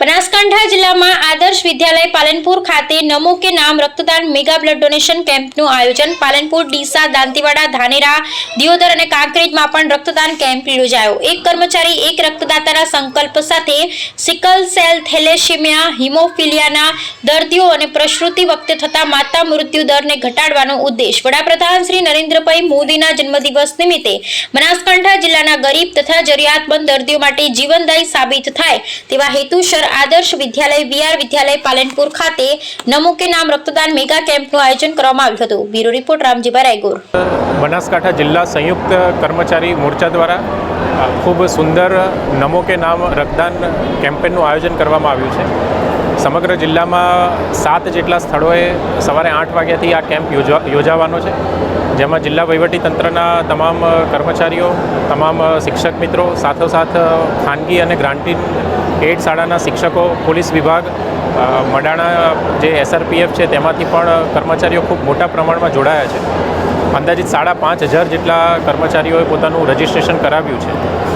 બનાસકાંઠા જિલ્લામાં આદર્શ વિદ્યાલય પાલનપુર ખાતે નમો કે નામ રક્તદાન મેગા બ્લડ ડોનેશન કેમ્પનું આયોજન. પાલનપુર, ડીસા, દાંતીવાડા, ધાનેરા, દિયોદર અને કાંકરેજમાં પણ રક્તદાન કેમ્પ યોજાયો. એક કર્મચારી એક રક્તદાતાના સંકલ્પ સાથે સિકલ સેલ થેલેશિમિયા હિમોફિલિયાના દર્દીઓ અને પ્રસૂતિ વખતે થતા માતા મૃત્યુ દરને ઘટાડવાનો ઉદ્દેશ. વડાપ્રધાન શ્રી નરેન્દ્રભાઈ મોદીના જન્મદિવસ નિમિત્તે બનાસકાંઠા જિલ્લાના ગરીબ તથા જરૂરિયાતમંદ દર્દીઓ માટે જીવનદાયી સાબિત થાય તેવા હેતુસર આદર્શ વિદ્યાલય વીઆર વિદ્યાલય પાલનપુર ખાતે નમો કે નામ રક્તદાન મેગા કેમ્પનું આયોજન કરવામાં આવ્યું હતું. Bureau report Ramjibhai Raygor. Banaskantha જિલ્લા સંયુક્ત કર્મચારી મોરચા દ્વારા ખૂબ સુંદર નમો કે નામ રક્તદાન કેમ્પેનનું આયોજન કરવામાં આવ્યું છે. સમગ્ર જિલ્લામાં સાત જેટલા સ્થળોએ સવારે આઠ વાગ્યાથી આ કેમ્પ યોજવા, યોજાવાનો છે. જેમાં જિલ્લા તંત્રના તમામ કર્મચારીઓ, તમામ શિક્ષક મિત્રો, સાથોસાથ ખાનગી અને ગ્રાન્ટીન એડ શાળાના શિક્ષકો, પોલીસ વિભાગ મડાણા જે એસઆરપીએફ છે તેમાંથી પણ કર્મચારીઓ ખૂબ મોટા પ્રમાણમાં જોડાયા છે. અંદાજિત સાડા પાંચ હજાર જેટલા કર્મચારીઓએ પોતાનું રજિસ્ટ્રેશન કરાવ્યું છે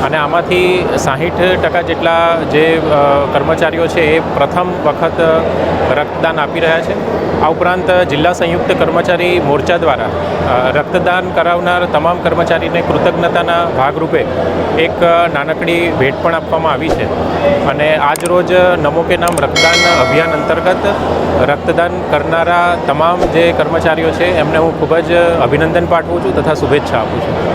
અને આમાંથી સાહીઠ ટકા જેટલા જે કર્મચારીઓ છે એ પ્રથમ વખત રક્તદાન આપી રહ્યા છે. આ ઉપરાંત જિલ્લા સંયુક્ત કર્મચારી મોરચા દ્વારા રક્તદાન કરાવનાર તમામ કર્મચારીને કૃતજ્ઞતાના ભાગરૂપે એક નાનકડી ભેટ પણ આપવામાં આવી છે. અને આજ રોજ નમો કે નામ રક્તદાન અભિયાન અંતર્ગત રક્તદાન કરનારા તમામ જે કર્મચારીઓ છે, એમને હું ખૂબ જ અભિનંદન પાઠવું છું તથા શુભેચ્છા આપું છું.